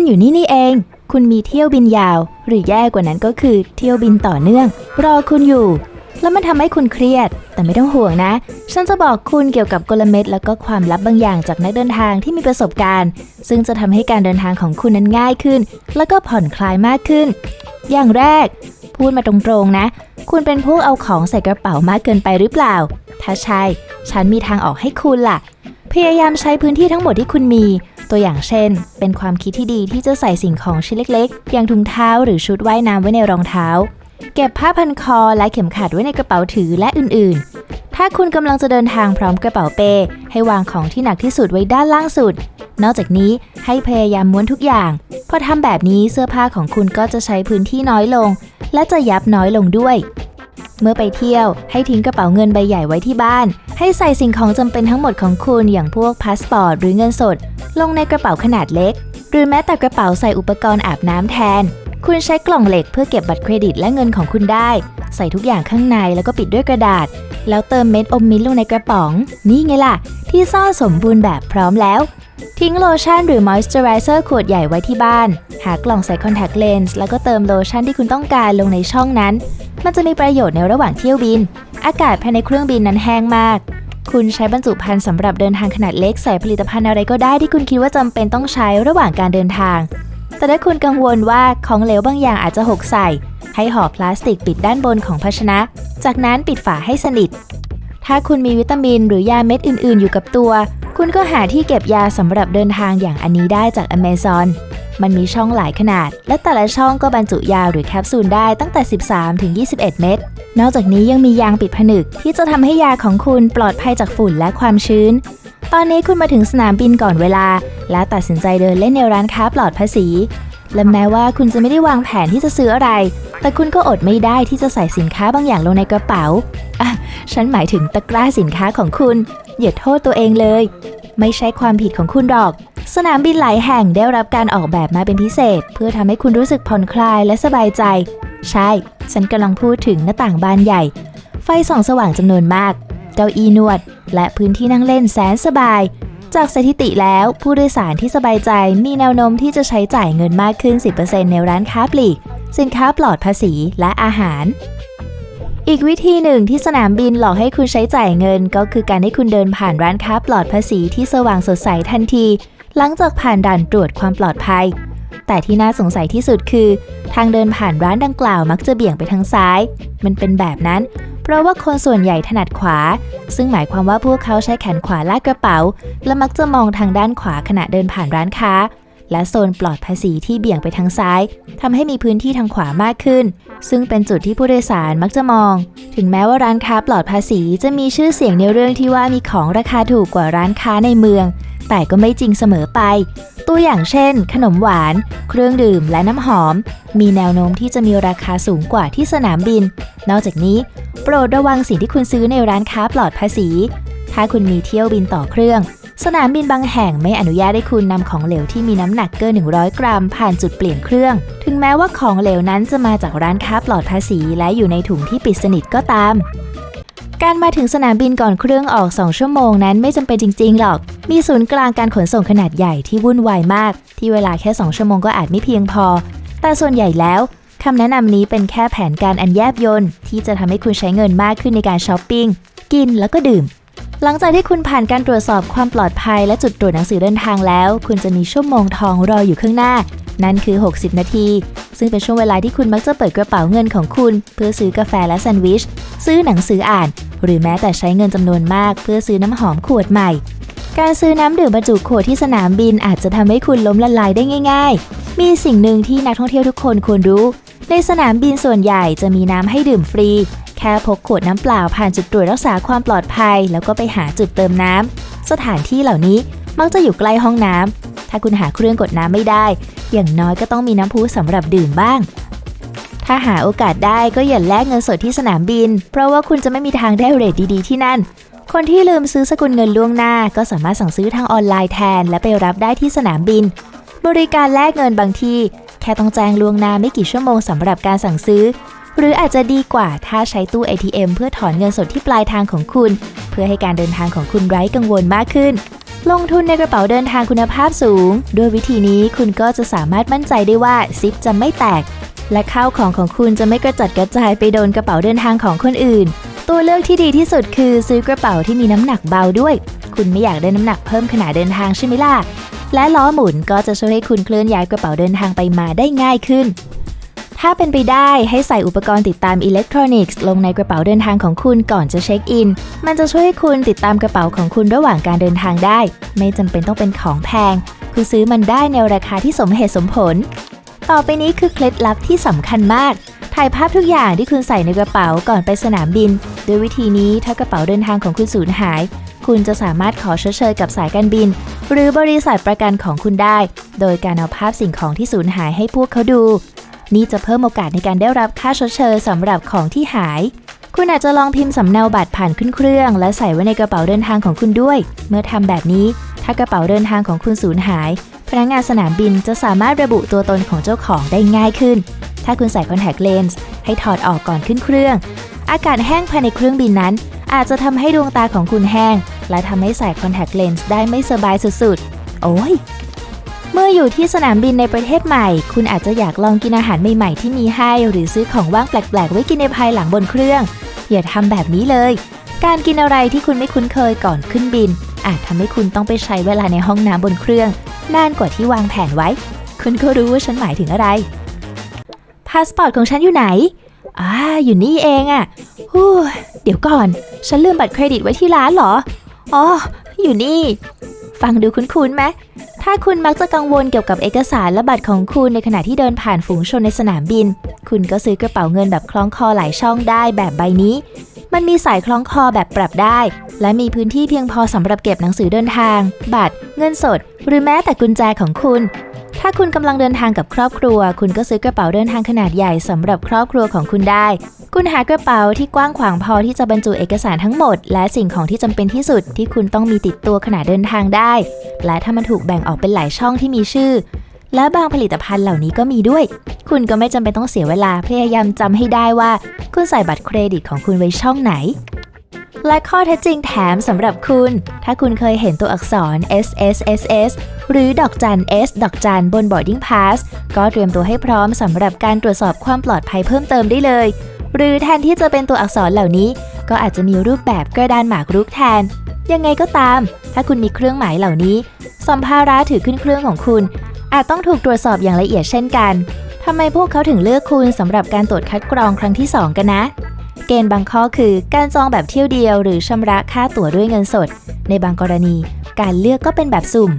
คุณอยู่นี่นี่เอง คุณมีเที่ยวบินยาว หรือแย่กว่านั้นก็คือเที่ยวบินต่อเนื่อง รอคุณอยู่ แล้วมันทำให้คุณเครียด แต่ไม่ต้องห่วงนะ ฉันจะบอกคุณเกี่ยวกับกลเม็ดแล้วก็ความลับบางอย่างจากนักเดินทางที่มีประสบการณ์ ซึ่งจะทำให้การเดินทางของคุณนั้นง่ายขึ้น แล้วก็ผ่อนคลายมากขึ้น อย่างแรก พูดมาตรงๆนะ คุณเป็นพวกเอาของใส่กระเป๋ามากเกินไปหรือเปล่า ถ้าใช่ ฉันมีทางออกให้คุณล่ะ พยายามใช้พื้นที่ทั้งหมดที่คุณมี ตัวอย่างเช่น เป็นความคิดที่ดีที่จะใส่สิ่งของชิ้นเล็กๆ อย่างถุงเท้าหรือชุดว่ายน้ำไว้ในรองเท้า เก็บผ้าพันคอและเข็มขัดไว้ในกระเป๋าถือและอื่นๆ ถ้าคุณกำลังจะเดินทางพร้อมกระเป๋าเป้ ให้วางของที่หนักที่สุดไว้ด้านล่างสุด นอกจากนี้ให้พยายามม้วนทุกอย่าง พอทำแบบนี้เสื้อผ้าของคุณก็จะใช้พื้นที่น้อยลง และจะยับน้อยลงด้วย เมื่อไปเที่ยวให้ทิ้งกระเป๋าเงินใบใหญ่ไว้ที่บ้าน ให้ใส่สิ่งของจำเป็นทั้งหมดของคุณอย่างพวกพาสปอร์ตหรือเงินสด ลงในกระเป๋าขนาดเล็ก หรือแม้แต่กระเป๋าใส่อุปกรณ์อาบน้ำแทน คุณใช้กล่องเหล็กเพื่อเก็บบัตรเครดิตและเงินของคุณได้ ใส่ทุกอย่างข้างในแล้วก็ปิดด้วยกระดาษ แล้วเติมเม็ดอมมิ้นลงในกระป๋อง นี่ไงล่ะ ที่ซ่อนสมบูรณ์แบบพร้อมแล้ว ทิ้งโลชั่นหรือมอยส์เจอไรเซอร์ขวดใหญ่ไว้ที่บ้าน หากล่องใส่คอนแทคเลนส์แล้วก็เติมโลชั่นที่คุณต้องการลงในช่องนั้น มันจะมีประโยชน์ในระหว่างเที่ยวบิน อากาศภายในเครื่องบินนั้นแห้งมาก คุณใช้บรรจุภัณฑ์สำหรับเดินทางขนาดเล็กใส่ผลิตภัณฑ์อะไรก็ได้ที่คุณคิดว่าจำเป็นต้องใช้ระหว่างการเดินทาง แต่ถ้าคุณกังวลว่าของเหลวบางอย่างอาจจะหกใส่ ให้ห่อพลาสติกปิดด้านบนของภาชนะ จากนั้นปิดฝาให้สนิท ถ้าคุณมีวิตามินหรือยาเม็ดอื่น ๆ อยู่กับตัว คุณก็หาที่เก็บยาสำหรับเดินทางอย่างอันนี้ได้จาก Amazon มันมีช่องหลายขนาด และแต่ละช่องก็บรรจุยาหรือแคปซูลได้ตั้งแต่ 13 ถึง 21 เม็ด นอกจากนี้ยังมียางปิดผนึก ที่จะทำให้ยาของคุณปลอดภัยจากฝุ่นและความชื้น ตอนนี้คุณมาถึงสนามบินก่อนเวลา และตัดสินใจเดินเล่นในร้านค้าปลอดภาษี และแม้ว่าคุณจะไม่ได้วางแผนที่จะซื้ออะไร แต่คุณก็อดไม่ได้ที่จะใส่สินค้าบางอย่างลงในกระเป๋าอะฉันหมายถึงตะกร้าสินค้าของคุณ อย่าโทษตัวเองเลย ไม่ใช่ความผิดของคุณหรอก สนามบินหลายแห่งได้รับการออกแบบมาเป็นพิเศษ เพื่อทำให้คุณรู้สึกผ่อนคลายและสบายใจ ใช่ ฉันกำลังพูดถึงหน้าต่างบานใหญ่ ไฟส่องสว่างจำนวนมาก เก้าอี้นวด และพื้นที่นั่งเล่นแสนสบาย จากสถิติแล้วผู้โดยสารที่สบายใจมีแนวโน้มที่จะใช้จ่ายเงินมากขึ้น 10%ในร้านค้าปลีก สินค้าปลอดภาษีและอาหาร อีกวิธีหนึ่งที่สนามบินหลอกให้คุณใช้จ่ายเงิน ก็คือการให้คุณเดินผ่านร้านค้าปลอดภาษีที่สว่างสดใสทันที หลังจากผ่านด่านตรวจความปลอดภัย แต่ที่น่าสงสัยที่สุดคือ ทางเดินผ่านร้านดังกล่าวมักจะเบี่ยงไปทางซ้าย มันเป็นแบบนั้น เพราะว่าคนส่วนใหญ่ถนัดขวา ซึ่งหมายความว่าพวกเขาใช้แขนขวาลากกระเป๋า และมักจะมองทางด้านขวาขณะเดินผ่านร้านค้า และโซนปลอดภาษีที่เบี่ยงไปทางซ้ายทำให้มีพื้นที่ทางขวามากขึ้น ซึ่งเป็นจุดที่ผู้โดยสารมักจะมอง ถึงแม้ว่าร้านค้าปลอดภาษีจะมีชื่อเสียงในเรื่องที่ว่ามีของราคาถูกกว่าร้านค้าในเมือง แต่ก็ไม่จริงเสมอไป ตัวอย่างเช่น ขนมหวาน เครื่องดื่มและน้ำหอม มีแนวโน้มที่จะมีราคาสูงกว่าที่สนามบิน นอกจากนี้โปรดระวังสิ่งที่คุณซื้อในร้านค้าปลอดภาษี ถ้าคุณมีเที่ยวบินต่อเครื่อง สนามบินบางแห่งไม่อนุญาตให้คุณนำของเหลวที่มีน้ำหนักเกิน 100 กรัม ผ่านจุดเปลี่ยนเครื่อง ถึงแม้ว่าของเหลวนั้นจะมาจากร้านค้าปลอดภาษี และอยู่ในถุงที่ปิดสนิทก็ตาม การมาถึงสนามบินก่อนเครื่องออก 2 ชั่วโมงนั้นไม่จำเป็นจริง ๆ หรอก มีศูนย์กลางการขนส่งขนาดใหญ่ที่วุ่นวายมาก ที่เวลาแค่ 2 ชั่วโมงก็อาจไม่เพียงพอ แต่ส่วนใหญ่แล้วคำแนะนำนี้เป็นแค่แผนการอันแยบยนต์ที่จะทำให้คุณใช้เงินมากขึ้นในการช้อปปิ้งกินแล้วก็ดื่ม หลังจากที่คุณผ่านการตรวจสอบความปลอดภัยและจุดตรวจหนังสือเดินทางแล้ว คุณจะมีชั่วโมงทองรออยู่ข้างหน้า นั่นคือ 60 นาที ซึ่งเป็นช่วงเวลาที่คุณมักจะเปิดกระเป๋าเงินของคุณ เพื่อซื้อกาแฟและแซนด์วิช ซื้อหนังสืออ่าน หรือแม้แต่ใช้เงินจำนวนมาก เพื่อซื้อน้ำหอมขวดใหม่ การซื้อน้ำดื่มบรรจุขวดที่สนามบินอาจจะทำให้คุณล้มละลายได้ง่าย ๆ มีสิ่งหนึ่งที่นักท่องเที่ยวทุกคนควรรู้ ในสนามบินส่วนใหญ่จะมีน้ำให้ดื่มฟรี แค่พกขวดน้ำเปล่าผ่านจุดตรวจรักษาความปลอดภัย แล้วก็ไปหาจุดเติมน้ำสถานที่เหล่านี้มักจะอยู่ใกล้ห้องน้ำถ้าคุณหาเครื่องกดน้ำไม่ได้ อย่างน้อยก็ต้องมีน้ำพุสำหรับดื่มบ้าง ถ้าหาโอกาสได้ก็อย่าแลกเงินสดที่สนามบิน เพราะว่าคุณจะไม่มีทางได้เรทดีๆที่นั่น คนที่ลืมซื้อสกุลเงินล่วงหน้า ก็สามารถสั่งซื้อทางออนไลน์แทน และไปรับได้ที่สนามบิน บริการแลกเงินบางที่แค่ต้องแจ้งล่วงหน้าไม่กี่ชั่วโมงสำหรับการสั่งซื้อ หรืออาจจะดีกว่าถ้าใช้ตู้ ATM เพื่อถอนเงินสดที่ปลายทางของคุณ เพื่อให้การเดินทางของคุณไร้กังวลมากขึ้น ลงทุนในกระเป๋าเดินทางคุณภาพสูง ด้วยวิธีนี้คุณก็จะสามารถมั่นใจได้ว่าซิปจะไม่แตก และข้าวของของคุณจะไม่กระจัดกระจายไปโดนกระเป๋าเดินทางของคนอื่น ตัวเลือกที่ดีที่สุดคือซื้อกระเป๋าที่มีน้ำหนักเบาด้วย คุณไม่อยากได้น้ำหนักเพิ่มขณะเดินทางใช่ไหมล่ะและล้อหมุนก็จะช่วยให้คุณเคลื่อนย้ายกระเป๋าเดินทางไปมาได้ง่ายขึ้น ถ้าเป็นไปได้ให้ใส่อุปกรณ์ติดตามอิเล็กทรอนิกส์ลงในกระเป๋าเดินทางของคุณก่อนจะเช็คอิน มันจะช่วยให้คุณติดตามกระเป๋าของคุณระหว่างการเดินทางได้ ไม่จำเป็นต้องเป็นของแพง คุณซื้อมันได้ในราคาที่สมเหตุสมผล ต่อไปนี้คือเคล็ดลับที่สำคัญมาก ถ่ายภาพทุกอย่างที่คุณใส่ในกระเป๋าก่อนไปสนามบินด้วยวิธีนี้ถ้ากระเป๋าเดินทางของคุณสูญหาย คุณจะสามารถขอชดเชยกับสายการบิน หรือบริษัทประกันของคุณได้ โดยการเอาภาพสิ่งของที่สูญหายให้พวกเขาดู นี่จะเพิ่มโอกาสในการได้รับค่าชดเชยสำหรับของที่หาย คุณอาจจะลองพิมพ์สำเนาบัตรผ่านขึ้นเครื่อง และใส่ไว้ในกระเป๋าเดินทางของคุณด้วย เมื่อทำแบบนี้ ถ้ากระเป๋าเดินทางของคุณสูญหาย พนักงานสนามบินจะสามารถระบุตัวตนของเจ้าของได้ง่ายขึ้น ถ้าคุณใส่คอนแทคเลนส์ให้ถอดออกก่อนขึ้นเครื่อง อากาศแห้งภายในเครื่องบินนั้น อาจจะทำให้ดวงตาของคุณแห้ง และทำให้ใส่คอนแทคเลนส์ได้ไม่สบายสุดๆ โอ้ย เมื่ออยู่ที่สนามบินในประเทศใหม่ คุณอาจจะอยากลองกินอาหารใหม่ๆที่มีให้ หรือซื้อของว่างแปลกๆ ไว้กินในภายหลังบนเครื่อง อย่าทำแบบนี้เลย การกินอะไรที่คุณไม่คุ้นเคยก่อนขึ้นบิน อาจทำให้คุณต้องไปใช้เวลาในห้องน้ำบนเครื่อง นานกว่าที่วางแผนไว้ คุณก็รู้ว่าฉันหมายถึงอะไร พาสปอร์ตของฉันอยู่ไหนอ่าอยู่นี่เองอะ่ะฮู้เดี๋ยวก่อน ฉันลืมบัตรเครดิตไว้ที่ร้านเหรอ อ๋อ อยู่นี่ ฟังดูคุ้นๆไหม ถ้าคุณมักจะกังวลเกี่ยวกับเอกสารและบัตรของคุณในขณะที่เดินผ่านฝูงชนในสนามบิน คุณก็ซื้อกระเป๋าเงินแบบคล้องคอหลายช่องได้แบบใบนี้ มันมีสายคล้องคอแบบปรับได้ และมีพื้นที่เพียงพอสำหรับเก็บหนังสือเดินทาง บัตร เงินสด หรือแม้แต่กุญแจของคุณ ถ้าคุณกำลังเดินทางกับครอบครัว คุณก็ซื้อกระเป๋าเดินทางขนาดใหญ่สำหรับครอบครัวของคุณได้ คุณหากระเป๋าที่กว้างขวางพอที่จะบรรจุเอกสารทั้งหมด และสิ่งของที่จำเป็นที่สุดที่คุณต้องมีติดตัวขณะเดินทางได้ และถ้ามันถูกแบ่งออกเป็นหลายช่องที่มีชื่อ และบางผลิตภัณฑ์เหล่านี้ก็มีด้วย คุณก็ไม่จำเป็นต้องเสียเวลาพยายามจำให้ได้ว่า คุณใส่บัตรเครดิตของคุณไว้ช่องไหน และข้อเท็จจริงแถมสำหรับคุณ ถ้าคุณเคยเห็นตัวอักษร S S S S หรือดอกจัน S ดอกจันบน boarding pass ก็เตรียมตัวให้พร้อมสำหรับการตรวจสอบความปลอดภัยเพิ่มเติมได้เลย หรือแทนที่จะเป็นตัวอักษรเหล่านี้ ก็อาจจะมีรูปแบบกระดานหมากรุกแทน ยังไงก็ตาม ถ้าคุณมีเครื่องหมายเหล่านี้สัมภาระถือขึ้นเครื่องของคุณ อาจต้องถูกตรวจสอบอย่างละเอียดเช่นกันทำไมพวกเขาถึงเลือกคุณสำหรับการตรวจคัดกรองครั้งที่ 2 กันนะ เกณฑ์บางข้อคือการจองแบบเที่ยวเดียว หรือชำระค่าตั๋วด้วยเงินสด ในบางกรณี การเลือกก็เป็นแบบสุ่ม